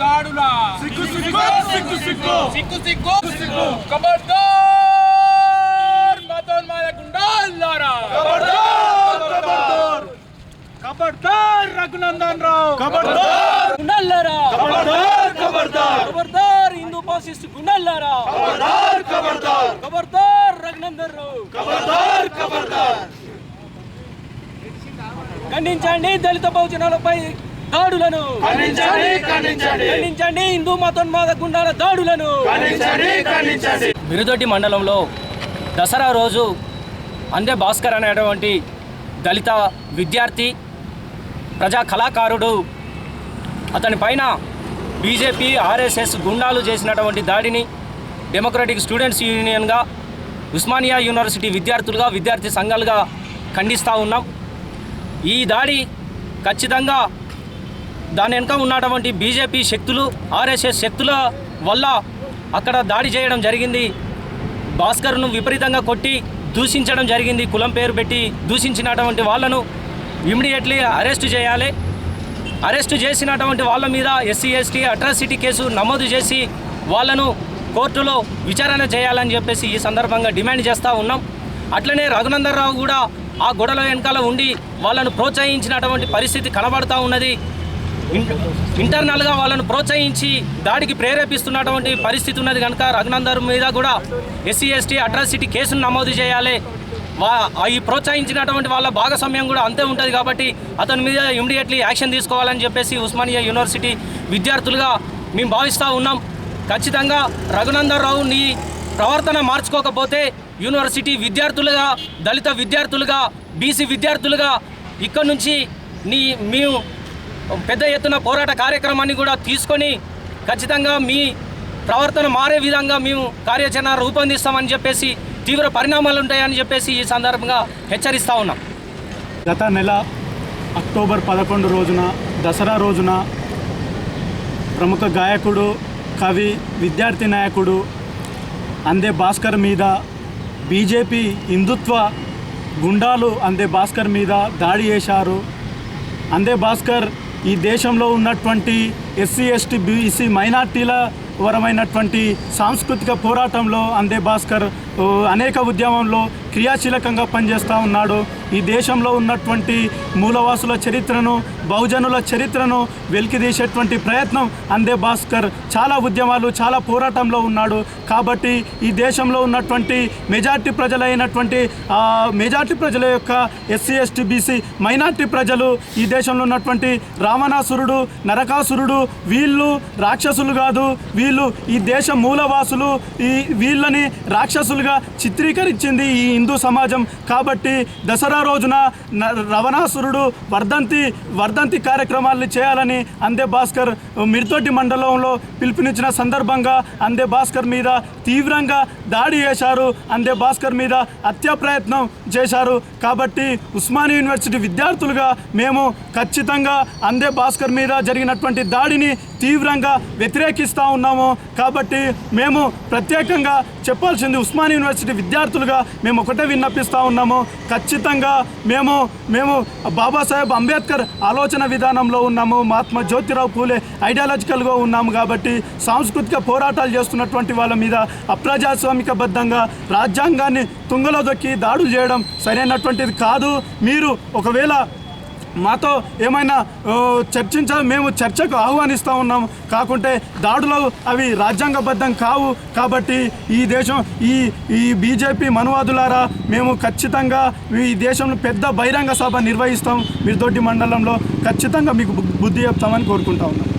దాడుల. సిగ్గు సిగ్గు సిగ్గు సిగ్గు సిగ్గు సిగ్గు. సిగ్గు. ఖబర్దార్ మతోన్మాద గుండాలారా ఖబర్దార్ ఖబర్దార్ రఘునందన్ రావు. ఖబర్దార్ గుండల్లారా. ఖబర్దార్ ఖబర్దార్ ఖబర్దార్ హిందూ ఫాసిస్ట్ గుండల్లారా. ఖబర్దార్ ఖబర్దార్ ఖబర్దార్ రఘునందన్ రావు. ఖబర్దార్ ఖబర్దార్ ఖండించండి దళిత బహుజనాలపై దాడులను. ఖండించండి హిందూ మతోన్మాద గుండాల దాడులను. బిరుదొడ్డి మండలంలో దసరా రోజు అందే భాస్కర్ అనేటువంటి దళిత విద్యార్థి ప్రజా కళాకారుడు అతని పైన బీజేపీ ఆర్ఎస్ఎస్ గుండాలు చేసినటువంటి దాడిని డెమోక్రటిక్ స్టూడెంట్స్ యూనియన్గా ఉస్మానియా యూనివర్సిటీ విద్యార్థులుగా విద్యార్థి సంఘాలుగా ఖండిస్తూ ఉన్నాం. ఈ దాడి ఖచ్చితంగా దాని వెనుక ఉన్నటువంటి బీజేపీ శక్తులు ఆర్ఎస్ఎస్ శక్తుల వల్ల అక్కడ దాడి చేయడం జరిగింది. భాస్కర్ను విపరీతంగా కొట్టి దూషించడం జరిగింది. కులం పేరు పెట్టి దూషించినటువంటి వాళ్ళను ఇమ్మీడియట్లీ అరెస్ట్ చేయాలి. అరెస్ట్ చేసినటువంటి వాళ్ళ మీద ఎస్సీ ఎస్టీ అట్రాసిటీ కేసు నమోదు చేసి వాళ్ళను కోర్టులో విచారణ చేయాలని చెప్పేసి ఈ సందర్భంగా డిమాండ్ చేస్తూ ఉన్నాం. అట్లనే రఘునందనరావు కూడా ఆ గొడవల వెనకాల ఉండి వాళ్ళను ప్రోత్సహించినటువంటి పరిస్థితి కనబడతా ఉన్నది. ఇంటర్నల్గా వాళ్ళను ప్రోత్సహించి దాడికి ప్రేరేపిస్తున్నటువంటి పరిస్థితి ఉన్నది కనుక రఘునందర్ మీద కూడా ఎస్సీ ఎస్టీ అట్రాసిటీ కేసును నమోదు చేయాలి. వా ఈ ప్రోత్సహించినటువంటి వాళ్ళ భాగస్వామ్యం కూడా అంతే ఉంటుంది కాబట్టి అతని మీద ఇమీడియట్లీ యాక్షన్ తీసుకోవాలని చెప్పేసి ఉస్మానియా యూనివర్సిటీ విద్యార్థులుగా మేము భావిస్తూ ఉన్నాం. ఖచ్చితంగా రఘునందర్ రావు నీ ప్రవర్తన మార్చుకోకపోతే యూనివర్సిటీ విద్యార్థులుగా దళిత విద్యార్థులుగా బీసీ విద్యార్థులుగా ఇక్కడ నుంచి నీ మేము పెద్ద ఎత్తున పోరాట కార్యక్రమాన్ని కూడా తీసుకొని ఖచ్చితంగా మీ ప్రవర్తన మారే విధంగా మేము కార్యాచరణ రూపొందిస్తామని చెప్పేసి తీవ్ర పరిణామాలు ఉంటాయని చెప్పేసి ఈ సందర్భంగా హెచ్చరిస్తా ఉన్నాం. గత నెల అక్టోబర్ పదకొండు రోజున దసరా రోజున ప్రముఖ గాయకుడు కవి విద్యార్థి నాయకుడు అందే భాస్కర్ మీద బీజేపీ హిందుత్వ గుండాలు అందే భాస్కర్ మీద దాడి చేశారు. అందే భాస్కర్ ఈ దేశంలో ఉన్నటువంటి ఎస్సీ ఎస్టీ బీసీ మైనార్టీల వరమైనటువంటి సాంస్కృతిక పోరాటంలో అందే భాస్కర్ అనేక ఉద్యమంలో క్రియాశీలకంగా పనిచేస్తూ ఉన్నాడు. ఈ దేశంలో ఉన్నటువంటి మూలవాసుల చరిత్రను బహుజనుల చరిత్రను వెలికిదీసేటువంటి ప్రయత్నం అందే భాస్కర్. చాలా ఉద్యమాలు చాలా పోరాటంలో ఉన్నాడు. కాబట్టి ఈ దేశంలో ఉన్నటువంటి మెజార్టీ ప్రజలైనటువంటి మెజార్టీ ప్రజల యొక్క ఎస్సీ ఎస్టీ బీసీ మైనార్టీ ప్రజలు ఈ దేశంలో ఉన్నటువంటి రావణాసురుడు నరకాసురుడు వీళ్ళు రాక్షసులు కాదు. వీళ్ళు ఈ దేశ మూలవాసులు ఈ వీళ్ళని రాక్షసులుగా చిత్రీకరించింది ఈ హిందూ సమాజం కాబట్టి దసరా రోజున రవణాసురుడు వర్ధంతి వర్ధంతి కార్యక్రమాలను చేయాలని అందే భాస్కర్ మిర్తోటి మండలంలో పిలుపునిచ్చిన సందర్భంగా అందే భాస్కర్ మీద తీవ్రంగా దాడి చేశారు. అందే భాస్కర్ మీద హత్యా ప్రయత్నం చేశారు. కాబట్టి ఉస్మానియా యూనివర్సిటీ విద్యార్థులుగా మేము ఖచ్చితంగా అందే భాస్కర్ మీద జరిగినటువంటి దాడిని తీవ్రంగా వ్యతిరేకిస్తూ ఉన్నాము. కాబట్టి మేము ప్రత్యేకంగా చెప్పాల్సింది ఉస్మాన్ యూనివర్సిటీ విద్యార్థులుగా మేము ఒకటే విన్నపిస్తూ ఉన్నాము. ఖచ్చితంగా మేము మేము బాబాసాహెబ్ అంబేద్కర్ ఆలోచన విధానంలో ఉన్నాము. మహాత్మా జ్యోతిరావు పూలే ఐడియాలజికల్గా ఉన్నాము కాబట్టి సాంస్కృతిక పోరాటాలు చేస్తున్నటువంటి వాళ్ళ మీద అప్రజాస్వామికబద్ధంగా రాజ్యాంగాన్ని తుంగలో దొక్కి దాడులు చేయడం సరైనటువంటిది కాదు. మీరు ఒకవేళ మాతో ఏమైనా చర్చించ మేము చర్చకు ఆహ్వానిస్తూ ఉన్నాం. కాకుంటే దాడులు అవి రాజ్యాంగబద్ధం కావు. కాబట్టి ఈ దేశం ఈ ఈ బీజేపీ మనువాదులారా మేము ఖచ్చితంగా ఈ దేశంలో పెద్ద బహిరంగ సభ నిర్వహిస్తాం. మిర్దొడ్డి మండలంలో ఖచ్చితంగా మీకు బు- బుద్ధి చెప్తామని కోరుకుంటా ఉన్నాం.